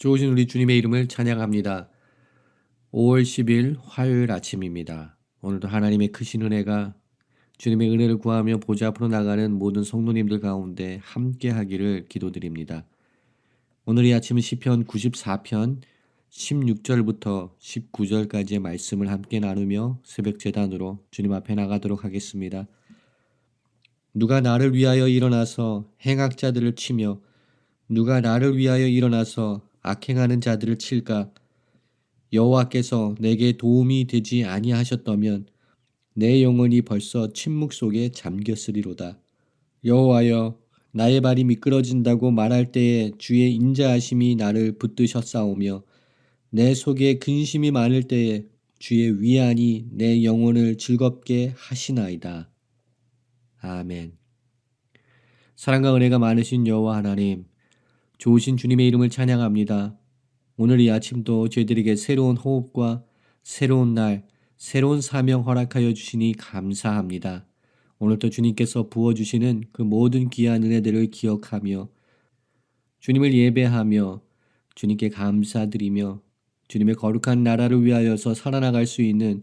좋으신 우리 주님의 이름을 찬양합니다. 5월 10일 화요일 아침입니다. 오늘도 하나님의 크신 은혜가 주님의 은혜를 구하며 보좌 앞으로 나가는 모든 성도님들 가운데 함께 하기를 기도드립니다. 오늘 이 아침은 시편 94편 16절부터 19절까지의 말씀을 함께 나누며 새벽 재단으로 주님 앞에 나가도록 하겠습니다. 누가 나를 위하여 일어나서 행악자들을 치며 누가 나를 위하여 일어나서 악행하는 자들을 칠까? 여호와께서 내게 도움이 되지 아니하셨다면 내 영혼이 벌써 침묵 속에 잠겼으리로다. 여호와여 나의 발이 미끄러진다고 말할 때에 주의 인자하심이 나를 붙드셨사오며 내 속에 근심이 많을 때에 주의 위안이 내 영혼을 즐겁게 하시나이다. 아멘. 사랑과 은혜가 많으신 여호와 하나님, 좋으신 주님의 이름을 찬양합니다. 오늘 이 아침도 저희들에게 새로운 호흡과 새로운 날, 새로운 사명 허락하여 주시니 감사합니다. 오늘도 주님께서 부어주시는 그 모든 귀한 은혜들을 기억하며 주님을 예배하며 주님께 감사드리며 주님의 거룩한 나라를 위하여서 살아나갈 수 있는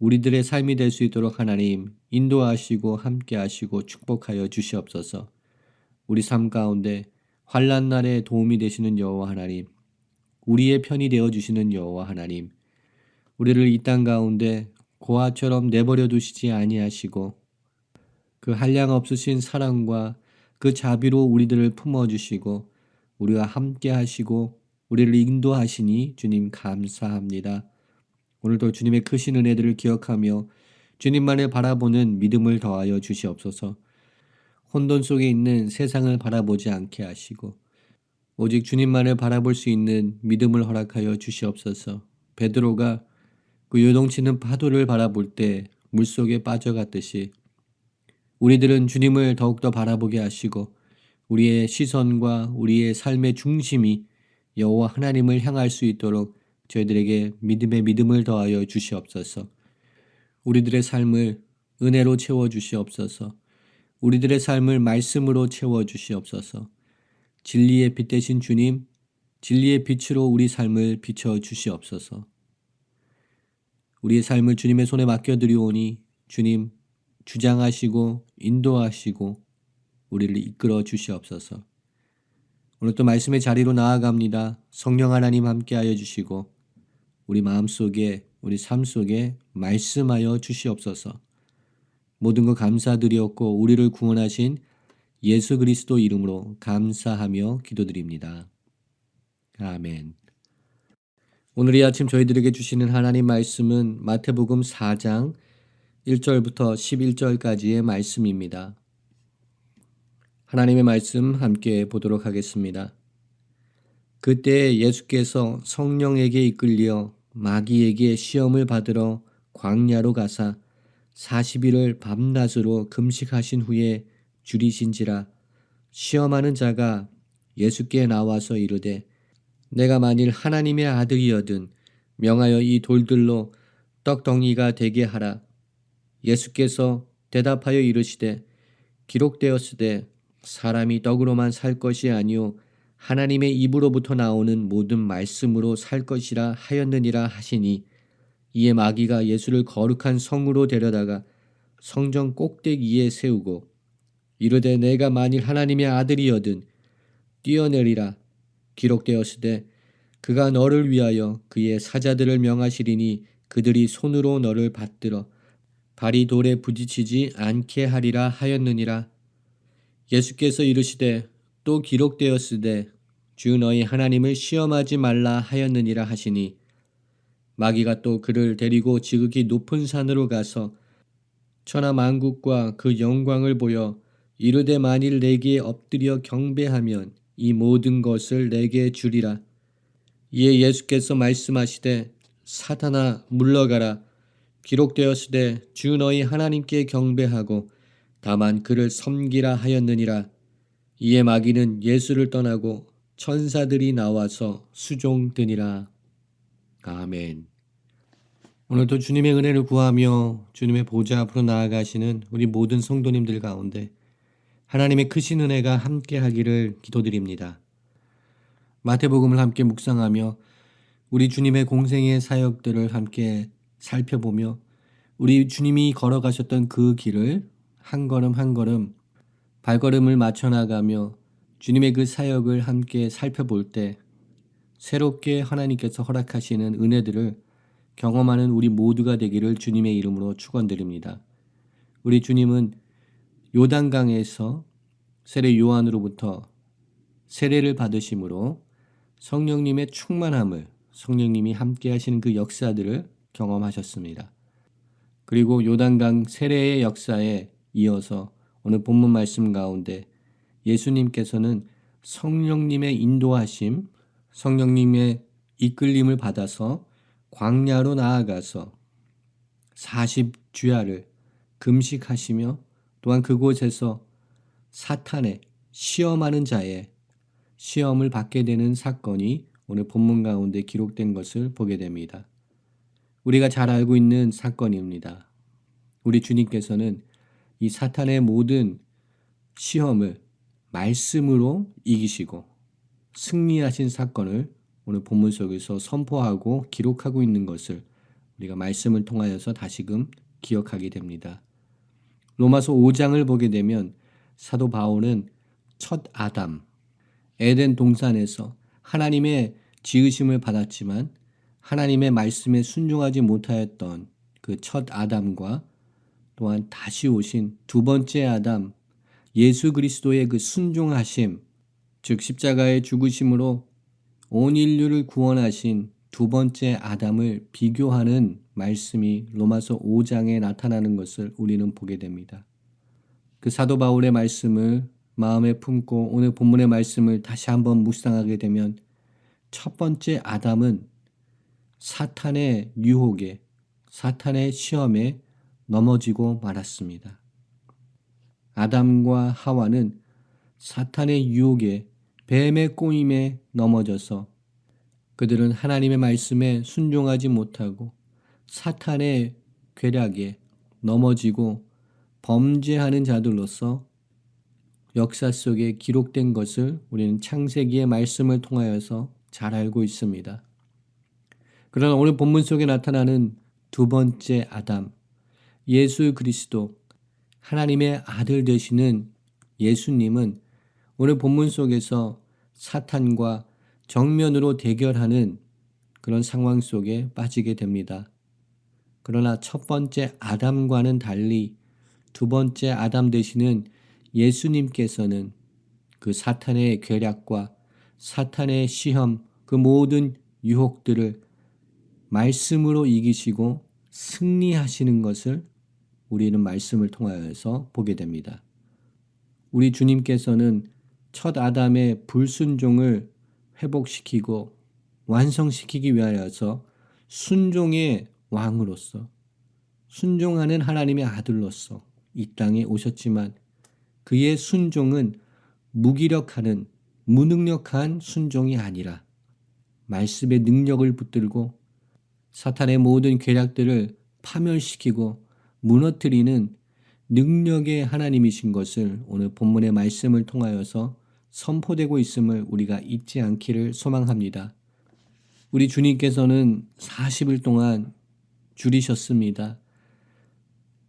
우리들의 삶이 될 수 있도록 하나님 인도하시고 함께하시고 축복하여 주시옵소서. 우리 삶 가운데 환란 날에 도움이 되시는 여호와 하나님, 우리의 편이 되어 주시는 여호와 하나님, 우리를 이 땅 가운데 고아처럼 내버려 두시지 아니하시고 그 한량 없으신 사랑과 그 자비로 우리들을 품어 주시고 우리와 함께 하시고 우리를 인도하시니 주님 감사합니다. 오늘도 주님의 크신 은혜들을 기억하며 주님만을 바라보는 믿음을 더하여 주시옵소서. 혼돈 속에 있는 세상을 바라보지 않게 하시고 오직 주님만을 바라볼 수 있는 믿음을 허락하여 주시옵소서. 베드로가 그 요동치는 파도를 바라볼 때 물속에 빠져갔듯이 우리들은 주님을 더욱더 바라보게 하시고 우리의 시선과 우리의 삶의 중심이 여호와 하나님을 향할 수 있도록 저희들에게 믿음의 믿음을 더하여 주시옵소서. 우리들의 삶을 은혜로 채워 주시옵소서. 우리들의 삶을 말씀으로 채워 주시옵소서. 진리의 빛 대신 주님, 진리의 빛으로 우리 삶을 비춰 주시옵소서. 우리의 삶을 주님의 손에 맡겨 드리오니 주님 주장하시고 인도하시고 우리를 이끌어 주시옵소서. 오늘 또 말씀의 자리로 나아갑니다. 성령 하나님 함께하여 주시고 우리 마음 속에 우리 삶 속에 말씀하여 주시옵소서. 모든 것 감사드리었고 우리를 구원하신 예수 그리스도 이름으로 감사하며 기도드립니다. 아멘. 오늘 이 아침 저희들에게 주시는 하나님 말씀은 마태복음 4장 1절부터 11절까지의 말씀입니다. 하나님의 말씀 함께 보도록 하겠습니다. 그때 예수께서 성령에게 이끌려 마귀에게 시험을 받으러 광야로 가사 40일을 밤낮으로 금식하신 후에 줄이신지라 시험하는 자가 예수께 나와서 이르되 내가 만일 하나님의 아들이여든 명하여 이 돌들로 떡덩이가 되게 하라. 예수께서 대답하여 이르시되 기록되었으되 사람이 떡으로만 살 것이 아니요 하나님의 입으로부터 나오는 모든 말씀으로 살 것이라 하였느니라 하시니 이에 마귀가 예수를 거룩한 성으로 데려다가 성전 꼭대기에 세우고 이르되 내가 만일 하나님의 아들이여든 뛰어내리라 기록되었으되 그가 너를 위하여 그의 사자들을 명하시리니 그들이 손으로 너를 받들어 발이 돌에 부딪히지 않게 하리라 하였느니라. 예수께서 이르시되 또 기록되었으되 주 너희 하나님을 시험하지 말라 하였느니라 하시니 마귀가 또 그를 데리고 지극히 높은 산으로 가서 천하 만국과 그 영광을 보여 이르되 만일 내게 엎드려 경배하면 이 모든 것을 내게 주리라. 이에 예수께서 말씀하시되 사탄아 물러가라 기록되었으되 주 너희 하나님께 경배하고 다만 그를 섬기라 하였느니라. 이에 마귀는 예수를 떠나고 천사들이 나와서 수종드니라. 아멘. 오늘도 주님의 은혜를 구하며 주님의 보좌 앞으로 나아가시는 우리 모든 성도님들 가운데 하나님의 크신 은혜가 함께 하기를 기도드립니다. 마태복음을 함께 묵상하며 우리 주님의 공생의 사역들을 함께 살펴보며 우리 주님이 걸어가셨던 그 길을 한 걸음 한 걸음 발걸음을 맞춰 나가며 주님의 그 사역을 함께 살펴볼 때 새롭게 하나님께서 허락하시는 은혜들을 경험하는 우리 모두가 되기를 주님의 이름으로 축원드립니다. 우리 주님은 요단강에서 세례 요한으로부터 세례를 받으심으로 성령님의 충만함을 성령님이 함께 하시는 그 역사들을 경험하셨습니다. 그리고 요단강 세례의 역사에 이어서 오늘 본문 말씀 가운데 예수님께서는 성령님의 인도하심, 성령님의 이끌림을 받아서 광야로 나아가서 40주야를 금식하시며 또한 그곳에서 사탄의 시험하는 자의 시험을 받게 되는 사건이 오늘 본문 가운데 기록된 것을 보게 됩니다. 우리가 잘 알고 있는 사건입니다. 우리 주님께서는 이 사탄의 모든 시험을 말씀으로 이기시고 승리하신 사건을 오늘 본문 속에서 선포하고 기록하고 있는 것을 우리가 말씀을 통하여서 다시금 기억하게 됩니다. 로마서 5장을 보게 되면 사도 바울은 첫 아담, 에덴 동산에서 하나님의 지으심을 받았지만 하나님의 말씀에 순종하지 못하였던 그 첫 아담과 또한 다시 오신 두 번째 아담, 예수 그리스도의 그 순종하심, 즉 십자가의 죽으심으로 온 인류를 구원하신 두 번째 아담을 비교하는 말씀이 로마서 5장에 나타나는 것을 우리는 보게 됩니다. 그 사도 바울의 말씀을 마음에 품고 오늘 본문의 말씀을 다시 한번 묵상하게 되면 첫 번째 아담은 사탄의 유혹에 사탄의 시험에 넘어지고 말았습니다. 아담과 하와는 사탄의 유혹에 뱀의 꼬임에 넘어져서 그들은 하나님의 말씀에 순종하지 못하고 사탄의 괴략에 넘어지고 범죄하는 자들로서 역사 속에 기록된 것을 우리는 창세기의 말씀을 통하여서 잘 알고 있습니다. 그러나 오늘 본문 속에 나타나는 두 번째 아담, 예수 그리스도, 하나님의 아들 되시는 예수님은 오늘 본문 속에서 사탄과 정면으로 대결하는 그런 상황 속에 빠지게 됩니다. 그러나 첫 번째 아담과는 달리 두 번째 아담 되시는 예수님께서는 그 사탄의 괴략과 사탄의 시험, 그 모든 유혹들을 말씀으로 이기시고 승리하시는 것을 우리는 말씀을 통하여서 보게 됩니다. 우리 주님께서는 첫 아담의 불순종을 회복시키고 완성시키기 위하여서 순종의 왕으로서 순종하는 하나님의 아들로서 이 땅에 오셨지만 그의 순종은 무기력하는 무능력한 순종이 아니라 말씀의 능력을 붙들고 사탄의 모든 계략들을 파멸시키고 무너뜨리는 능력의 하나님이신 것을 오늘 본문의 말씀을 통하여서 선포되고 있음을 우리가 잊지 않기를 소망합니다. 우리 주님께서는 40일 동안 줄이셨습니다.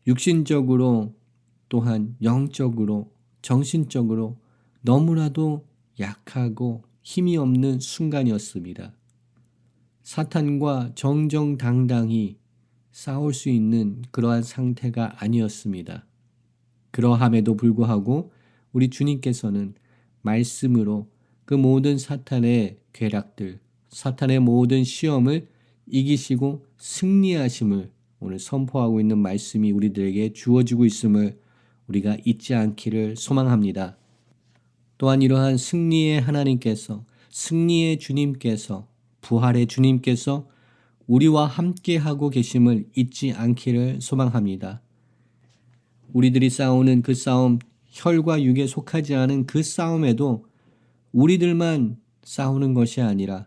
육신적으로 또한 영적으로 정신적으로 너무나도 약하고 힘이 없는 순간이었습니다. 사탄과 정정당당히 싸울 수 있는 그러한 상태가 아니었습니다. 그러함에도 불구하고 우리 주님께서는 말씀으로 그 모든 사탄의 괴락들, 사탄의 모든 시험을 이기시고 승리하심을 오늘 선포하고 있는 말씀이 우리들에게 주어지고 있음을 우리가 잊지 않기를 소망합니다. 또한 이러한 승리의 하나님께서, 승리의 주님께서, 부활의 주님께서 우리와 함께 하고 계심을 잊지 않기를 소망합니다. 우리들이 싸우는 그 싸움, 혈과 육에 속하지 않은 그 싸움에도 우리들만 싸우는 것이 아니라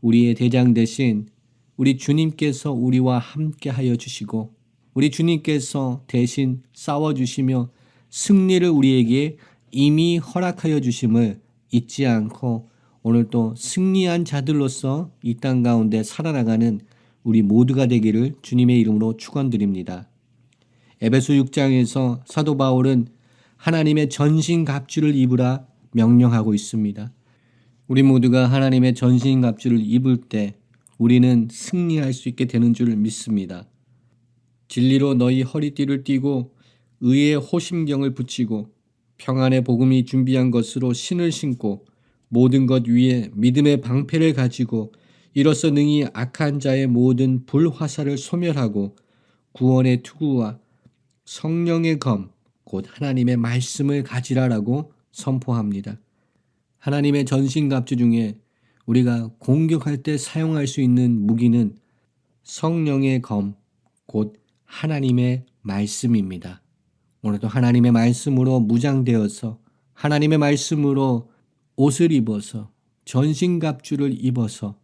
우리의 대장 대신 우리 주님께서 우리와 함께 하여 주시고 우리 주님께서 대신 싸워 주시며 승리를 우리에게 이미 허락하여 주심을 잊지 않고 오늘 또 승리한 자들로서 이 땅 가운데 살아나가는 우리 모두가 되기를 주님의 이름으로 축원드립니다. 에베소 6장에서 사도 바울은 하나님의 전신 갑주를 입으라 명령하고 있습니다. 우리 모두가 하나님의 전신 갑주를 입을 때 우리는 승리할 수 있게 되는 줄 믿습니다. 진리로 너희 허리띠를 띠고 의의 호심경을 붙이고 평안의 복음이 준비한 것으로 신을 신고 모든 것 위에 믿음의 방패를 가지고 이로써 능히 악한 자의 모든 불화살을 소멸하고 구원의 투구와 성령의 검, 곧 하나님의 말씀을 가지라라고 선포합니다. 하나님의 전신갑주 중에 우리가 공격할 때 사용할 수 있는 무기는 성령의 검, 곧 하나님의 말씀입니다. 오늘도 하나님의 말씀으로 무장되어서 하나님의 말씀으로 옷을 입어서 전신갑주를 입어서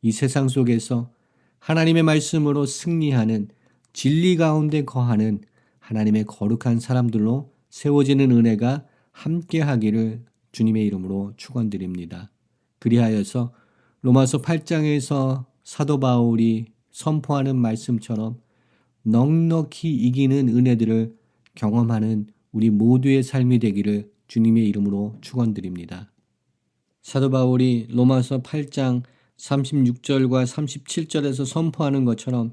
이 세상 속에서 하나님의 말씀으로 승리하는 진리 가운데 거하는 하나님의 거룩한 사람들로 세워지는 은혜가 함께 하기를 주님의 이름으로 축원드립니다. 그리하여서 로마서 8장에서 사도 바울이 선포하는 말씀처럼 넉넉히 이기는 은혜들을 경험하는 우리 모두의 삶이 되기를 주님의 이름으로 축원드립니다. 사도 바울이 로마서 8장 36절과 37절에서 선포하는 것처럼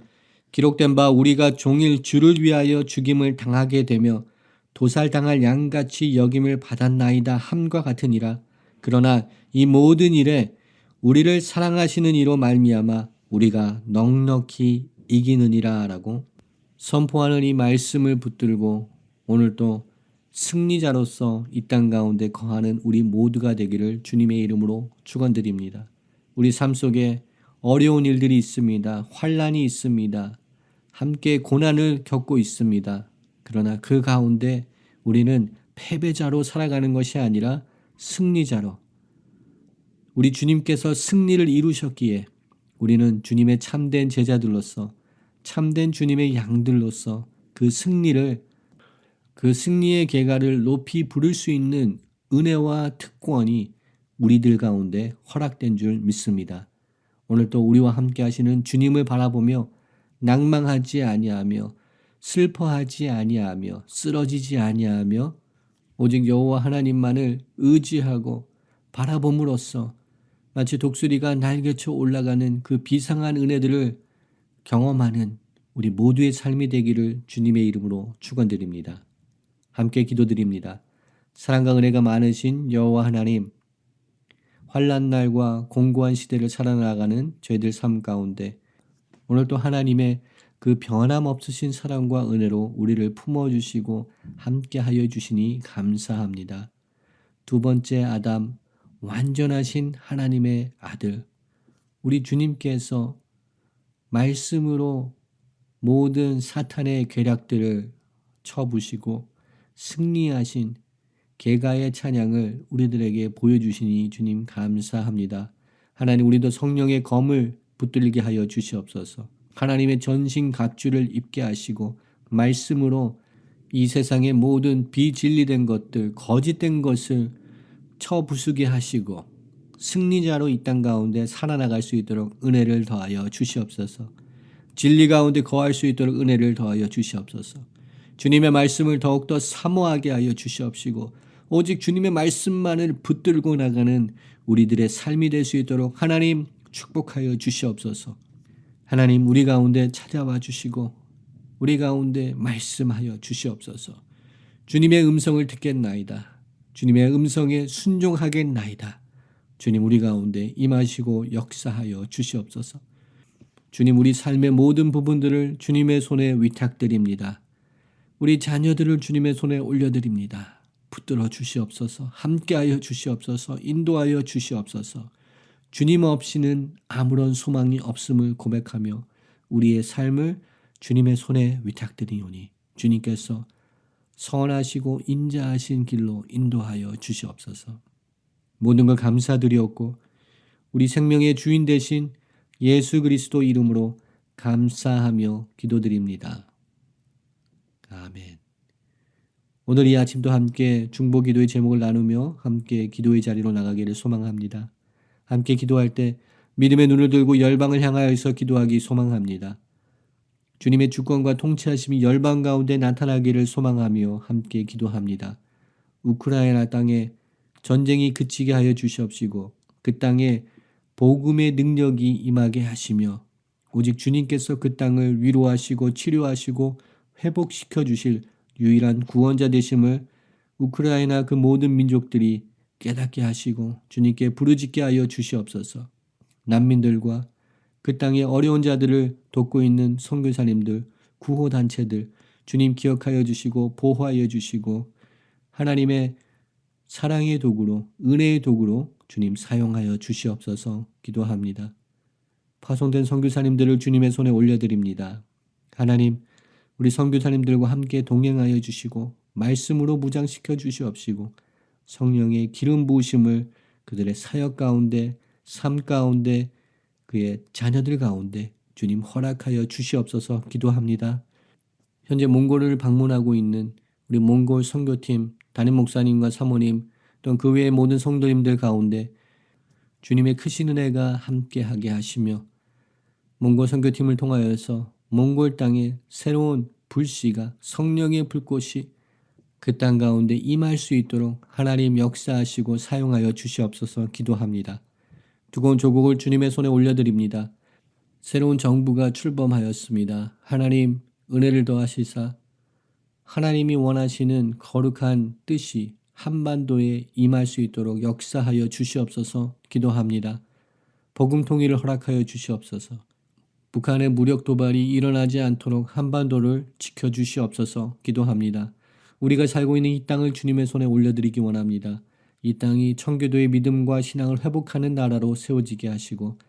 기록된 바 우리가 종일 주를 위하여 죽임을 당하게 되며 도살당할 양같이 여김을 받았나이다 함과 같으니라 그러나 이 모든 일에 우리를 사랑하시는 이로 말미암아 우리가 넉넉히 이기느니라라고 선포하는 이 말씀을 붙들고 오늘도 승리자로서 이 땅 가운데 거하는 우리 모두가 되기를 주님의 이름으로 축원드립니다. 우리 삶 속에 어려운 일들이 있습니다. 환란이 있습니다. 함께 고난을 겪고 있습니다. 그러나 그 가운데 우리는 패배자로 살아가는 것이 아니라 승리자로 우리 주님께서 승리를 이루셨기에 우리는 주님의 참된 제자들로서 참된 주님의 양들로서 그 승리를 그 승리의 계가를 높이 부를 수 있는 은혜와 특권이 우리들 가운데 허락된 줄 믿습니다. 오늘 또 우리와 함께 하시는 주님을 바라보며 낭망하지 아니하며 슬퍼하지 아니하며 쓰러지지 아니하며 오직 여호와 하나님만을 의지하고 바라봄으로써 마치 독수리가 날개쳐 올라가는 그 비상한 은혜들을 경험하는 우리 모두의 삶이 되기를 주님의 이름으로 축원드립니다. 함께 기도드립니다. 사랑과 은혜가 많으신 여호와 하나님, 환란 날과 공고한 시대를 살아나가는 저희들 삶 가운데 오늘 또 하나님의 그 변함없으신 사랑과 은혜로 우리를 품어주시고 함께하여 주시니 감사합니다. 두 번째 아담, 완전하신 하나님의 아들, 우리 주님께서 말씀으로 모든 사탄의 계략들을 쳐부시고 승리하신 개가의 찬양을 우리들에게 보여주시니 주님 감사합니다. 하나님 우리도 성령의 검을 붙들게 하여 주시옵소서. 하나님의 전신 갑주를 입게 하시고 말씀으로 이 세상의 모든 비진리된 것들, 거짓된 것을 쳐부수게 하시고 승리자로 이 땅 가운데 살아나갈 수 있도록 은혜를 더하여 주시옵소서. 진리 가운데 거할 수 있도록 은혜를 더하여 주시옵소서. 주님의 말씀을 더욱더 사모하게 하여 주시옵시고 오직 주님의 말씀만을 붙들고 나가는 우리들의 삶이 될 수 있도록 하나님 축복하여 주시옵소서. 하나님 우리 가운데 찾아와 주시고 우리 가운데 말씀하여 주시옵소서. 주님의 음성을 듣겠나이다. 주님의 음성에 순종하겠나이다. 주님 우리 가운데 임하시고 역사하여 주시옵소서. 주님 우리 삶의 모든 부분들을 주님의 손에 위탁드립니다. 우리 자녀들을 주님의 손에 올려드립니다. 붙들어 주시옵소서. 함께하여 주시옵소서. 인도하여 주시옵소서. 주님 없이는 아무런 소망이 없음을 고백하며 우리의 삶을 주님의 손에 위탁드리오니 주님께서 선하시고 인자하신 길로 인도하여 주시옵소서. 모든 걸 감사드리옵고 우리 생명의 주인 되신 예수 그리스도 이름으로 감사하며 기도드립니다. 아멘. 오늘 이 아침도 함께 중보 기도의 제목을 나누며 함께 기도의 자리로 나가기를 소망합니다. 함께 기도할 때 믿음의 눈을 들고 열방을 향하여서 기도하기 소망합니다. 주님의 주권과 통치하심이 열방 가운데 나타나기를 소망하며 함께 기도합니다. 우크라이나 땅에 전쟁이 그치게 하여 주시옵시고 그 땅에 복음의 능력이 임하게 하시며 오직 주님께서 그 땅을 위로하시고 치료하시고 회복시켜 주실 유일한 구원자 되심을 우크라이나 그 모든 민족들이 깨닫게 하시고 주님께 부르짖게 하여 주시옵소서. 난민들과 그 땅의 어려운 자들을 돕고 있는 선교사님들, 구호 단체들 주님 기억하여 주시고 보호하여 주시고 하나님의 사랑의 도구로 은혜의 도구로 주님 사용하여 주시옵소서 기도합니다. 파송된 선교사님들을 주님의 손에 올려드립니다. 하나님, 우리 선교사님들과 함께 동행하여 주시고 말씀으로 무장시켜 주시옵시고 성령의 기름 부으심을 그들의 사역 가운데 삶 가운데 그의 자녀들 가운데 주님 허락하여 주시옵소서 기도합니다. 현재 몽골을 방문하고 있는 우리 몽골 선교팀 담임 목사님과 사모님 또는 그 외의 모든 성도님들 가운데 주님의 크신 은혜가 함께하게 하시며 몽골 선교팀을 통하여서 몽골 땅에 새로운 불씨가 성령의 불꽃이 그 땅 가운데 임할 수 있도록 하나님 역사하시고 사용하여 주시옵소서 기도합니다. 두꺼운 조국을 주님의 손에 올려드립니다. 새로운 정부가 출범하였습니다. 하나님 은혜를 더하시사 하나님이 원하시는 거룩한 뜻이 한반도에 임할 수 있도록 역사하여 주시옵소서 기도합니다. 복음 통일을 허락하여 주시옵소서. 북한의 무력 도발이 일어나지 않도록 한반도를 지켜 주시옵소서 기도합니다. 우리가 살고 있는 이 땅을 주님의 손에 올려드리기 원합니다. 이 땅이 청교도의 믿음과 신앙을 회복하는 나라로 세워지게 하시고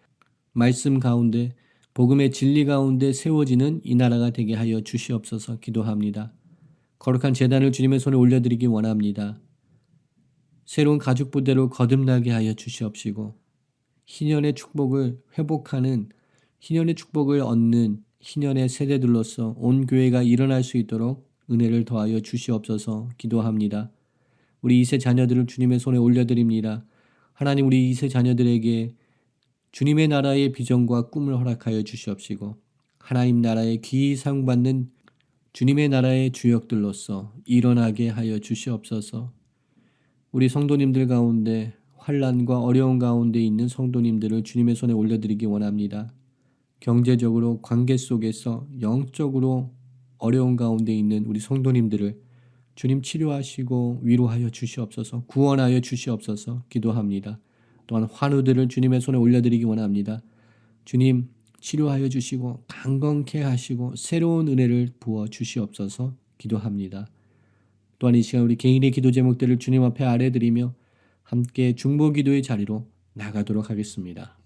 말씀 가운데 복음의 진리 가운데 세워지는 이 나라가 되게 하여 주시옵소서 기도합니다. 거룩한 재단을 주님의 손에 올려드리기 원합니다. 새로운 가죽 부대로 거듭나게 하여 주시옵시고 희년의 축복을 회복하는 희년의 축복을 얻는 희년의 세대들로서 온 교회가 일어날 수 있도록 은혜를 더하여 주시옵소서 기도합니다. 우리 이세 자녀들을 주님의 손에 올려드립니다. 하나님 우리 이세 자녀들에게 주님의 나라의 비전과 꿈을 허락하여 주시옵시고 하나님 나라의 귀히 사용받는 주님의 나라의 주역들로서 일어나게 하여 주시옵소서. 우리 성도님들 가운데 환란과 어려운 가운데 있는 성도님들을 주님의 손에 올려드리기 원합니다. 경제적으로 관계 속에서 영적으로 어려운 가운데 있는 우리 성도님들을 주님 치료하시고 위로하여 주시옵소서 구원하여 주시옵소서 기도합니다. 또한 환우들을 주님의 손에 올려드리기 원합니다. 주님 치료하여 주시고 강건케 하시고 새로운 은혜를 부어 주시옵소서 기도합니다. 또한 이 시간 우리 개인의 기도 제목들을 주님 앞에 아뢰드리며 함께 중보 기도의 자리로 나가도록 하겠습니다.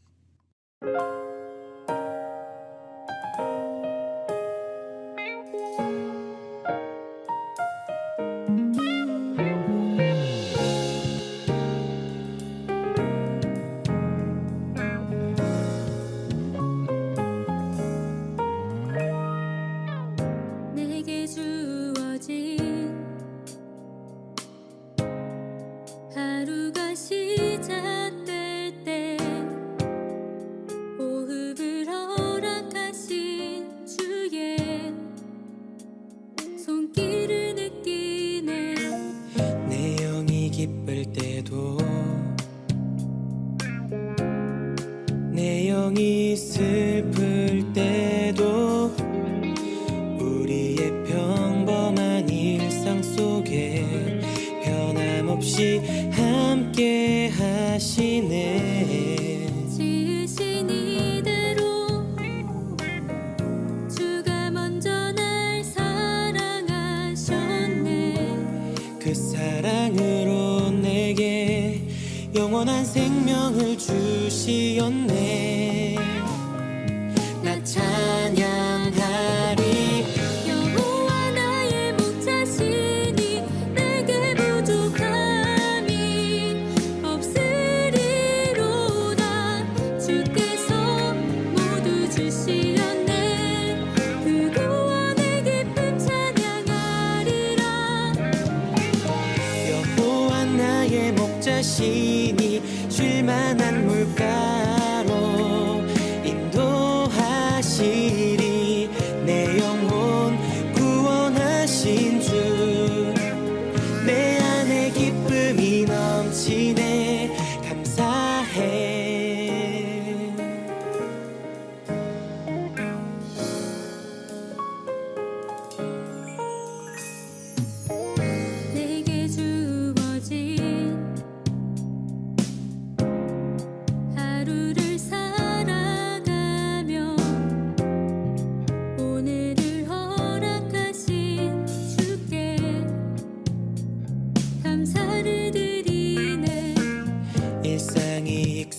생명을 주시었네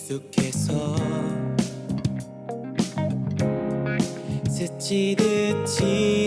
익숙해서 스치듯이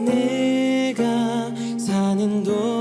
내가 사는 동